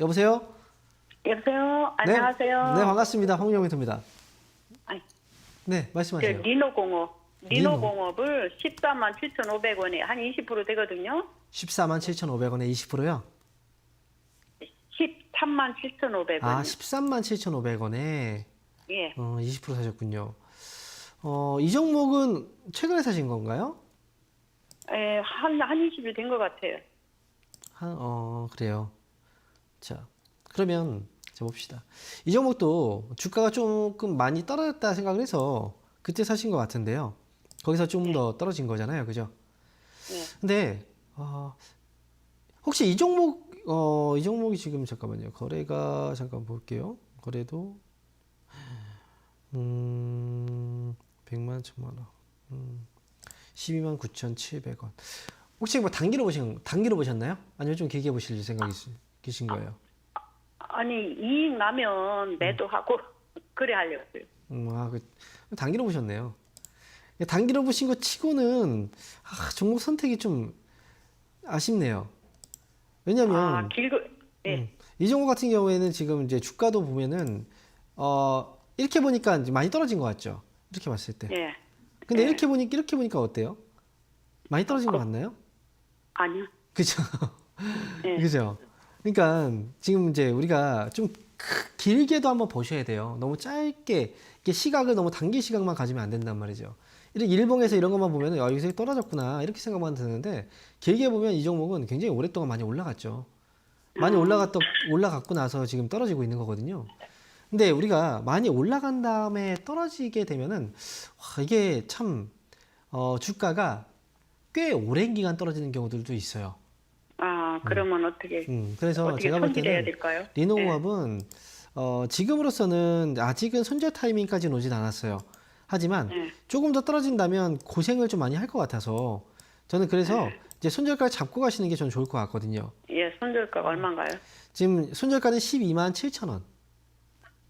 여보세요? 여보세요. 네. 안녕하세요. 네, 반갑습니다. 황영민입니다. 네, 저 말씀하세요. 리노공업, 리노. 리노공업을 14만 7,500원에 한 20% 되거든요. 14만 7,500원에 20%요? 13만 7,500원. 아, 13만 7,500원에 예. 어, 20% 사셨군요. 어, 이 종목은 최근에 사신 건가요? 에, 한, 한 20일 된 것 같아요. 한, 어, 그래요. 자, 그러면 자 봅시다. 이 종목도 주가가 조금 많이 떨어졌다 생각을 해서 그때 사신 것 같은데요. 거기서 좀 더 떨어진 거잖아요. 그죠? 네. 근데 어, 혹시 이 종목 어, 이 종목이 지금 잠깐만요. 거래가 잠깐 볼게요. 거래도 음, 100만 1000만 원. 음, 12만 9,700원. 혹시 뭐 단기로 보신 단기로 보셨나요? 아니면 좀 길게 보실 생각이 있- 계신 거예요? 아니, 이익 나면 매도하고 그래 하려고요. 음, 아, 그 단기로 보셨네요. 단기로 보신 거 치고는 아, 종목 선택이 좀 아쉽네요. 왜냐면 아, 길고, 예. 음, 이 종목 같은 경우에는 지금 이제 주가도 보면은 어 이렇게 보니까 이제 많이 떨어진 것 같죠. 이렇게 봤을 때. 예. 근데 예. 이렇게 보니까 이렇게 보니까 어때요? 많이 떨어진 것 같나요? 아니요. 그죠? 예. 그죠? 그러니까 지금 이제 우리가 좀 크- 길게도 한번 보셔야 돼요. 너무 짧게 이게 시각을 너무 단기 시각만 가지면 안 된단 말이죠. 이렇게 일봉에서 이런 것만 보면 아 여기서 떨어졌구나 이렇게 생각만 드는데 길게 보면 이 종목은 굉장히 오랫동안 많이 올라갔죠. 많이 올라갔다 올라갔고 나서 지금 떨어지고 있는 거거든요. 근데 우리가 많이 올라간 다음에 떨어지게 되면은 와, 이게 참 어, 주가가 꽤 오랜 기간 떨어지는 경우들도 있어요. 아, 그러면 어떻게, 음, 그래서 어떻게 제가 볼 손질해야 때는 될까요? 리노공업은 어, 지금으로서는 아직은 손절 타이밍까지는 오진 않았어요. 하지만 네. 조금 더 떨어진다면 고생을 좀 많이 할 것 같아서 저는 그래서 네. 이제 손절가를 잡고 가시는 게전 좋을 것 같거든요. 예, 손절가가 얼마인가요? 지금 손절가는 12만 7천 원.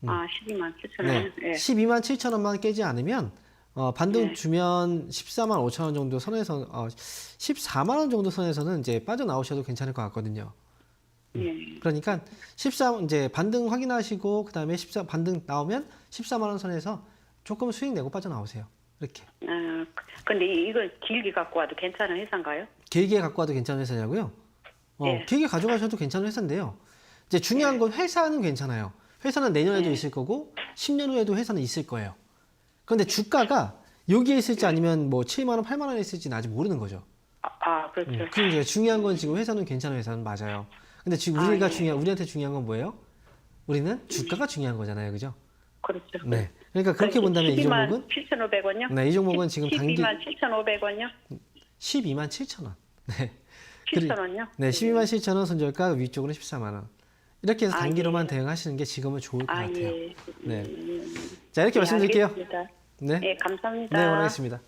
아, 12만 7천 네. 원. 예. 12만 7천 원만 깨지 않으면 어, 반등 네. 주면 14만 5천 원 정도 선에서 어, 14만 원 정도 선에서는 이제 빠져나오셔도 괜찮을 것 같거든요. 예. 그러니까 14 이제 반등 확인하시고 그다음에 14 반등 나오면 14만 원 선에서 조금 수익 내고 빠져나오세요. 이렇게 아, 근데 이- 이걸 길게 갖고 와도 괜찮은 회사인가요? 길게 갖고 와도 괜찮은 회사냐고요? 어, 예. 길게 가져가셔도 괜찮은 회사인데요. 이제 중요한 건 회사는 괜찮아요. 회사는 내년에도 예. 있을 거고 10년 후에도 회사는 있을 거예요. 그런데 주가가 여기에 있을지 아니면 뭐 7만 원, 8만 원에 있을지는 아직 모르는 거죠. 아, 아, 그렇죠. 음, 그럼 이제 중요한 건 지금 회사는 괜찮은 회사는 맞아요. 근데 지금 아, 우리가 예. 중요한 우리한테 중요한 건 뭐예요? 우리는 주가가 중요한 거잖아요, 그죠? 그렇죠. 네. 그러니까 그렇게 본다면 이 종목은 7,500원요? 네, 이 종목은 지금 단기 12만 7,500원요? 12만 7천 원. 네. 그리- 7,000원요? 네, 12만 7천 원 손절가 위쪽으로 14만 원. 이렇게 해서 아, 단기로만 예. 대응하시는 게 지금은 좋을 것 아, 같아요. 예. 네. 음, 자, 이렇게 네, 말씀드릴게요. 알겠습니다. 네. 네, 감사합니다. 네, 원하겠습니다.